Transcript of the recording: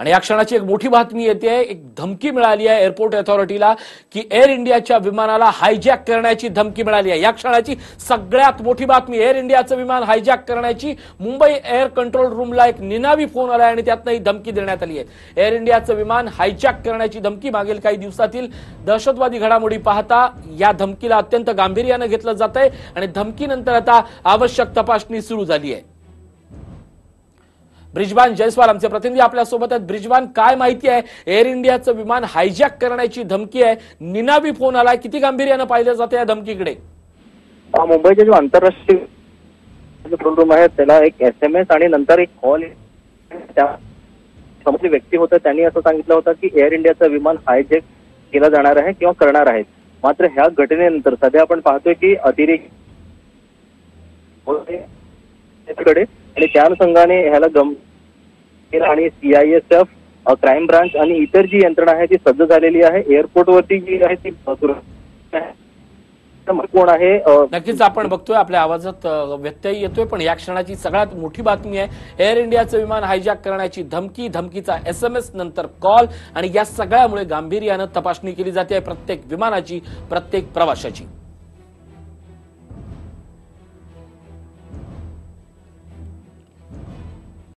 आणि या क्षणाची एक मोठी बातमी येते एक धमकी मिळाली आहे एअरपोर्ट अथॉरिटीला की एअर इंडियाच्या विमानाला हायजॅक करण्याची धमकी मिळाली आहे. या क्षणाची सगळ्यात मोठी बातमी एअर इंडियाचं विमान हायजॅक करण्याची मुंबई एअर कंट्रोल रूमला एक निनावी फोन आला आणि त्यातनं ही धमकी देण्यात आली आहे. एअर इंडियाचं विमान हायजॅक करण्याची धमकी मागील काही दिवसातील दहशतवादी घडामोडी पाहता या धमकीला अत्यंत गांभीर्यानं घेतलं जात आहे आणि धमकीनंतर आता आवश्यक तपासणी सुरू झाली आहे. ब्रिजवान जयस्वाल आमचे प्रतिनिधी आपल्यासोबत आहेत. ब्रिजवान काय माहिती आहे? एअर इंडियाचं विमान हायजॅक करण्याची धमकी आहे. निनावी फोन आलाय. किती गांभीर्यानं पाहिलं जातं या धमकीकडे? मुंबईचे जो आंतरराष्ट्रीय कंट्रोल रूम आहे त्याला एक एस एम एस आणि नंतर एक कॉल त्या व्यक्ती होता त्यांनी असं सांगितलं होतं की एअर इंडियाचं विमान हायजेक केलं जाणार आहे किंवा करणार आहे. मात्र ह्या घटनेनंतर सध्या आपण पाहतोय की अतिरेककडे आणि त्या अनुषंगाने ह्याला गम आणि सीआयएसएफ क्राईम ब्रांच आणि इतर जी यंत्रणा आहे ती सज्ज झालेली आहे. एअरपोर्टवरती जी आहे ती कोण आहे नक्कीच आपण बघतोय आपल्या आवाजात व्यत्यय येतोय पण या क्षणाची सगळ्यात मोठी बातमी आहे एअर इंडियाचं विमान हायजॅक करण्याची धमकी धमकीचा एस एम एस नंतर कॉल आणि या सगळ्यामुळे गांभीर्यानं तपासणी केली जाते प्रत्येक विमानाची प्रत्येक प्रवाशाची.